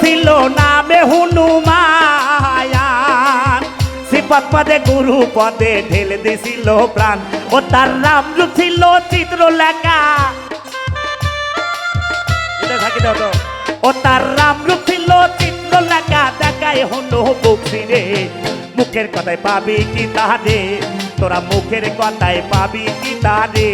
ছিল নামে হনুমায়ান সিপাত পদে, গুরু পদে ঢেলে দিছিল প্রাণ। ও তার নাম ছিল চিত্র লেখা। ও তার রূপ ছিল চিত্র লেখা দেখায় হনু বক্সি রে মুখের কথায় পাবি কি তাহারে? তোরা মুখের কথায় পাবি কি তাহারে?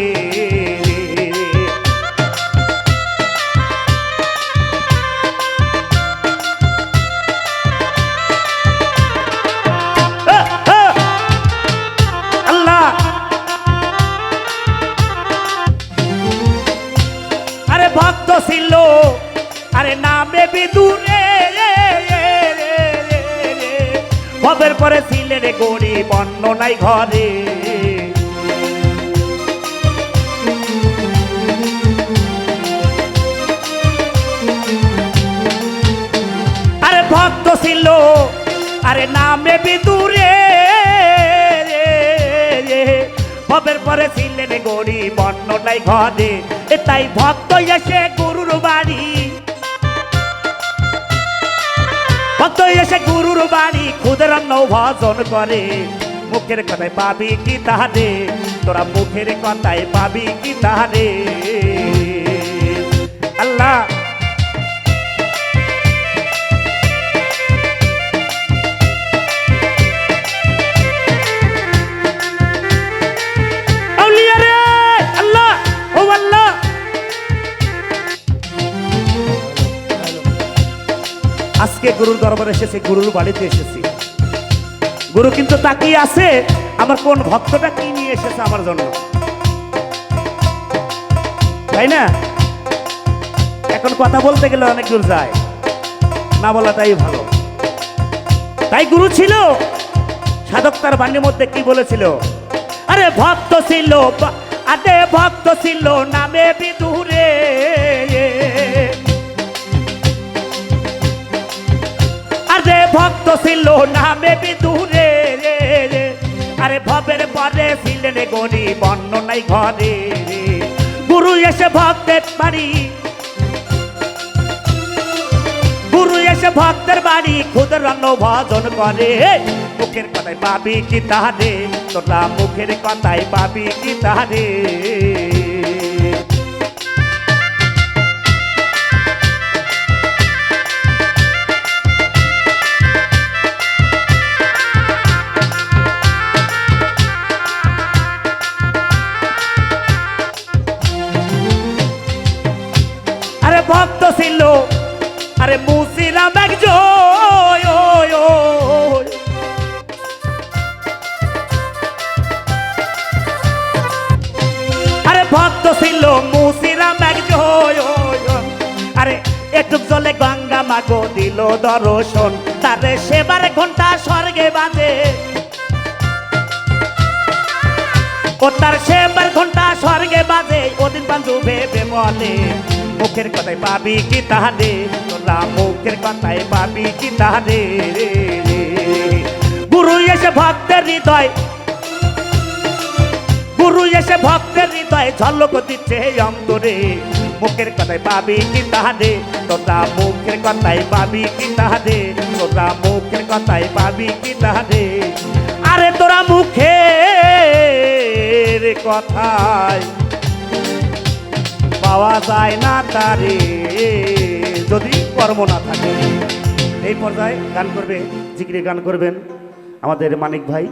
ছিল। আরে নামে বিদুরে ভবের পরে ছিলে রে গরিব অন্য নাই ঘরে। আরে ভক্ত ছিল। আরে নামে বিদুরে ভবের পরে ছিলেন গরিব অন্নটাই ঘরে। তাই ভক্ত এসে গুরুর বাড়ি। ভক্ত এসে গুরুর বাড়ি, খুদের ভজন করে। মুখের কথায় পাবি কি তাহারে? তোরা মুখের কথায় পাবি কি তাহারে? আজকে গুরুর দরবারে এসেছি, গুরুর বাড়িতে এসেছি। গুরু কিন্তু তাকিয়ে আছে, আমার কোন ভক্তটা কি নিয়ে এসেছে আমার জন্য। তাই না? এখন কথা বলতে গেলে অনেক দূর যায়। না বলাটাই ভালো। তাই গুরু ছিল, সাধক তার বাণীর মধ্যে কি বলেছিল? আরে ভক্ত ছিল আরে ভক্ত ছিল, নামে বিদুরে। ভক্ত ছিল না নামে বিদুরে আরে ভবের পরে ছিলেন গরিব অন্য নাই ঘরে গুরু এসে ভক্তের বাড়ি, গুরু এসে ভক্তের বাড়ি খুদের রন্ন ভজন করে। মুখের কথায় পাবি কি তাহারে? তোরা মুখের কথায় পাবি কি তাহারে? ভক্ত ছিল আরে ওয়। আরে ভক্ত ছিল মুসিরাম। আরে একটু জলে গঙ্গা মাগো দিল দর্শন, তারে সেবার ঘণ্টা স্বর্গে বাজে ও তার সেবার ঘণ্টা স্বর্গে বাজে ওদিন বান্ধু ভেবে বলে মুখের কথায় পাবি কি তাহারে? তোরা মুখের কথায় পাবি কি তাহারে? গুরু এসে ভক্তের হৃদয়, গুরু এসে ভক্তের হৃদয় ঝলক দিচ্ছে অন্তরে। মুখের কথায় পাবি কি তাহারে? তোরা মুখের কথায় পাবি কি তাহারে? তোরা মুখের কথায় পাবি কি তাহারে? আরে তোরা মুখের কথায় পাওয়া যায় না তারে, যদি কর্ম না থাকে। এই পর্যায়ে গান করবে জিগিরে গান করবেন আমাদের মানিক ভাই।